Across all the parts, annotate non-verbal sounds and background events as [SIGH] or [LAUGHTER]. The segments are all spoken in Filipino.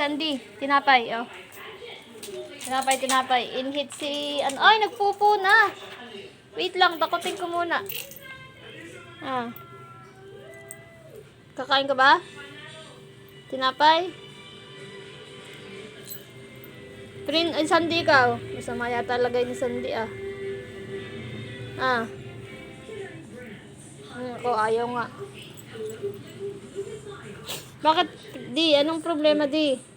Sandy, tinapay, oh. Tinapay, tinapay. Inhit si, ano, ay, nagpupo na. Wait lang, takutin ko muna. Ah. Kakain ka ba? Tinapay? Prin, ay, Sandy ka, oh. Masama yata lagay ni Sandy, ah. Ah. Ako, ayaw nga. Bakit, di? Anong problema, di?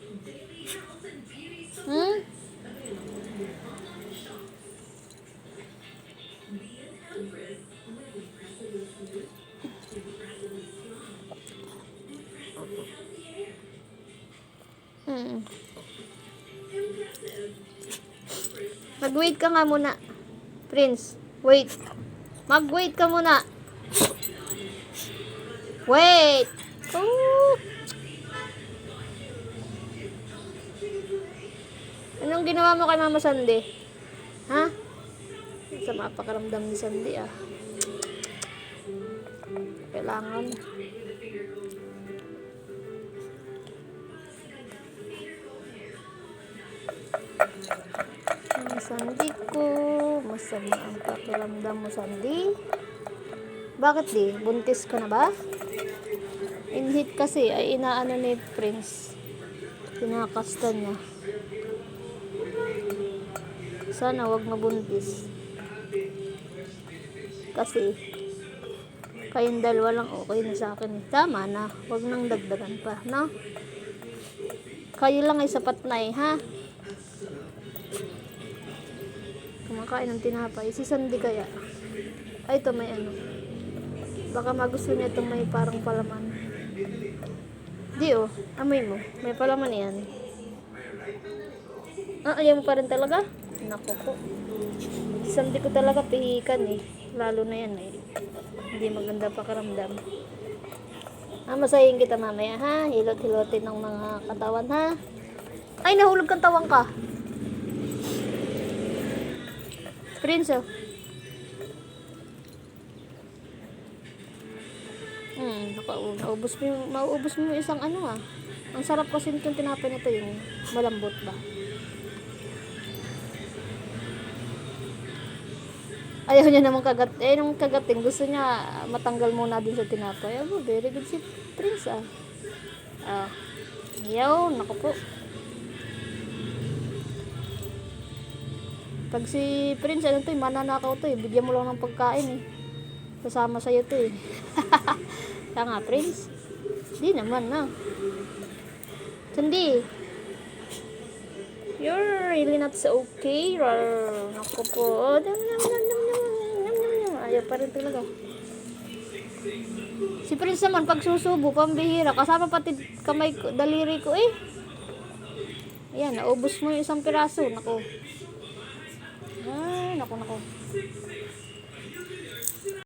Hmm. Mag-wait ka nga muna. Prince, wait. Mag-wait ka muna. Wait. Oh. Anong ginawa mo kay Mama Sandy? Ha? Sa mapakaramdam ni Sandy ah. Kailangan. Ang Sandy ko. Masama ang pakiramdam mo, Sandy. Bakit di? Buntis ka na ba? Inhit kasi ay inaano ni Prince. Kinakasta niya. Sana wag mabuntis. Kasi kayong dalawa lang okay na sa akin. Tama na. Wag nang dagdagan pa, no? Kayo lang ay sapat na eh, ha? Kumakain ng tinapay. Si Sandy kaya. Ay, ito may ano. Baka magusto niya itong may parang palaman. Di oh. Amoy mo. May palaman yan. Ah, ayaw mo pa rin talaga? Naku po. Sandy ko talaga pihikan eh. Lalo na yan eh. Hindi maganda pakaramdam. Ah, masayin kita mamaya ha. Hilot-hilotin ng mga katawan ha. Ay, nahulog kang tawang ka. Prince oh. Hmm, naka- naubos mo, mauubos mo yung isang ano ah. Ang sarap kasi nitong tinapay nito yung malambot ba. Ayaw niya naman kagat, eh nung kagating, gusto niya matanggal muna din sa tinapay. Oh, very good si Prince ah. Ah, yaw, naku po. Pag si Prince, ano to eh, mananakaw to eh. Bigyan mo lang ng pagkain eh. Kasama sa'yo to eh. [LAUGHS] Kaya nga, Prince. Di naman na. Hindi. You're really not so okay. Rar. Naku po. Oh, dam, dam, dam, dam, dam, dam, dam. Ayaw pa rin talaga. Si Prince naman, pag susubo, pambihira. Kasama pati kamay ko, daliri ko eh. Ayan, naubos mo yung isang piraso. Naku. Ay, naku, naku.